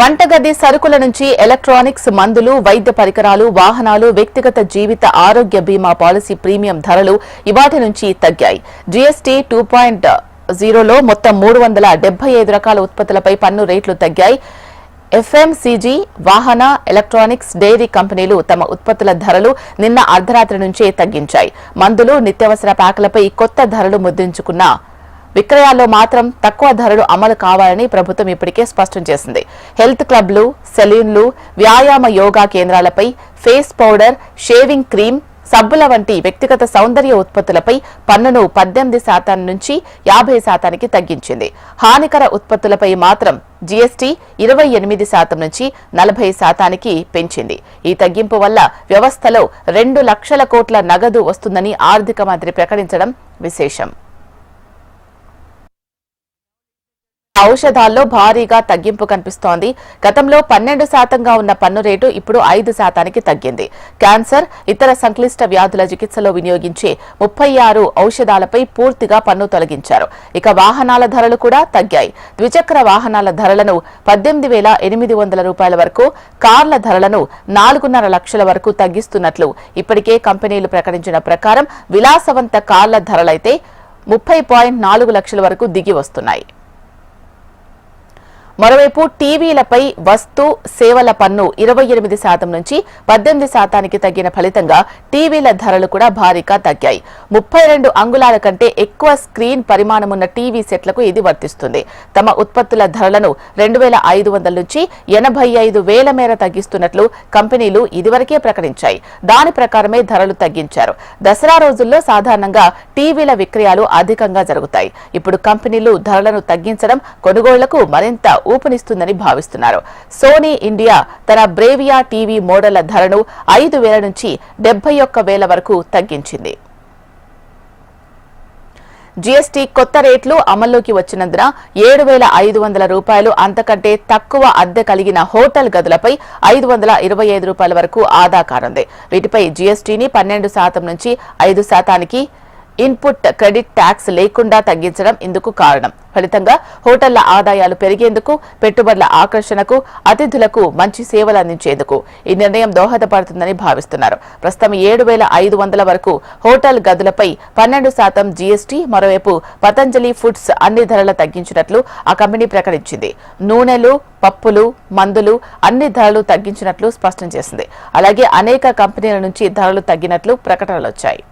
వంటగది సరుకుల నుంచి ఎలక్ట్రానిక్స్ మందులు వైద్య పరికరాలు వాహనాలు వ్యక్తిగత జీవిత ఆరోగ్య బీమా పాలసీ ప్రీమియం ధరలు ఇవాటి నుంచి తగ్గాయి. జీఎస్టీ టూ పాయింట్ జీరోలో మొత్తం మూడు వందల డెబ్బై ఐదు రకాల ఉత్పత్తులపై పన్ను రేట్లు తగ్గాయి. ఎఫ్ఎంసీజీ వాహన ఎలక్ట్రానిక్స్ డైరీ కంపెనీలు తమ ఉత్పత్తుల ధరలు నిన్న అర్ధరాత్రి నుంచే తగ్గించాయి. మందులు నిత్యావసర ప్యాకులపై కొత్త ధరలు ముద్రించుకున్నా విక్రయాల్లో మాత్రం తక్కువ ధరలు అమలు కావాలని ప్రభుత్వం ఇప్పటికే స్పష్టం చేసింది. హెల్త్ క్లబ్లు సెలూన్లు వ్యాయామ యోగా కేంద్రాలపై ఫేస్ పౌడర్ షేవింగ్ క్రీమ్ సబ్బుల వంటి వ్యక్తిగత సౌందర్య ఉత్పత్తులపై పన్నును పద్దెనిమిది శాతం నుంచి యాభై శాతానికి తగ్గించింది. హానికర ఉత్పత్తులపై మాత్రం జీఎస్టీ ఇరవై ఎనిమిది శాతం నుంచి నలభై శాతానికి పెంచింది. ఈ తగ్గింపు వల్ల వ్యవస్థలో రెండు లక్షల కోట్ల నగదు వస్తుందని ఆర్థిక మంత్రి ప్రకటించడం విశేషం. ఔషధాల్లో భారీగా తగ్గింపు కనిపిస్తోంది. గతంలో పన్నెండు శాతంగా ఉన్న పన్ను రేటు ఇప్పుడు ఐదు శాతానికి తగ్గింది. క్యాన్సర్ ఇతర సంక్లిష్ట వ్యాధుల చికిత్సలో వినియోగించే ముప్పై ఆరు ఔషధాలపై పూర్తిగా పన్ను తొలగించారు. ఇక వాహనాల ధరలు కూడా తగ్గాయి. ద్విచక్ర వాహనాల ధరలను పద్దెనిమిది వేల ఎనిమిది వందల రూపాయల వరకు కార్ల ధరలను నాలుగున్నర లక్షల వరకు తగ్గిస్తున్నట్లు ఇప్పటికే కంపెనీలు ప్రకటించిన ప్రకారం విలాసవంత కార్ల ధరలైతే ముప్పై పాయింట్ నాలుగు లక్షల వరకు దిగి వస్తున్నాయి. మరోవైపు టీవీలపై వస్తు సేవల పన్ను ఇరవై ఎనిమిది శాతం నుంచి పద్దెనిమిది శాతానికి తగ్గిన ఫలితంగా టీవీల ధరలు కూడా భారీగా తగ్గాయి. ముప్పై రెండు అంగుళాల కంటే ఎక్కువ స్క్రీన్ పరిమాణమున్న టీవీ సెట్లకు ఇది వర్తిస్తుంది. తమ ఉత్పత్తుల ధరలను రెండు వేల ఐదు వందల నుంచి ఎనభై ఐదు వేల మేర తగ్గిస్తున్నట్లు కంపెనీలు ఇదివరకే ప్రకటించాయి. దాని ప్రకారమే ధరలు తగ్గించారు. దసరా రోజుల్లో సాధారణంగా టీవీల విక్రయాలు అధికంగా జరుగుతాయి. ఇప్పుడు కంపెనీలు ధరలను తగ్గించడం కొనుగోళ్ళకు మరింత ఊపునిస్తుందని భావిస్తున్నారు. సోనీ ఇండియా తన బ్రేవియా టీవీ మోడళ్ళ ధరను ఐదు వేల నుంచి డెబ్బై ఒక్క వేల వరకు తగ్గించింది. జీఎస్టీ కొత్త రేట్లు అమల్లోకి వచ్చినందున ఏడు వేల ఐదు వందల రూపాయలు అంతకంటే తక్కువ అద్దె కలిగిన హోటల్ గదులపై ఐదు వందల ఇరవై ఐదు రూపాయల వరకు ఆదా కానుంది. వీటిపై జీఎస్టీని పన్నెండు శాతం నుంచి ఐదు శాతానికి ఇన్పుట్ క్రెడిట్ ట్యాక్స్ లేకుండా తగ్గించడం ఇందుకు కారణం. ఫలితంగా హోటళ్ళ ఆదాయాలు పెరిగేందుకు పెట్టుబడుల ఆకర్షణకు అతిథులకు మంచి సేవలు అందించేందుకు ఈ నిర్ణయం దోహదపడుతుందని భావిస్తున్నారు. ప్రస్తుతం ఏడు వేల ఐదు వందల వరకు హోటల్ గదులపై పన్నెండు శాతం జీఎస్టీ మరోవైపు పతంజలి ఫుడ్స్ అన్ని ధరలు తగ్గించినట్లు ఆ కంపెనీ ప్రకటించింది. నూనెలు పప్పులు మందులు అన్ని ధరలు తగ్గించినట్లు స్పష్టం చేసింది. అలాగే అనేక కంపెనీల నుంచి ధరలు తగ్గినట్లు ప్రకటనలు వచ్చాయి.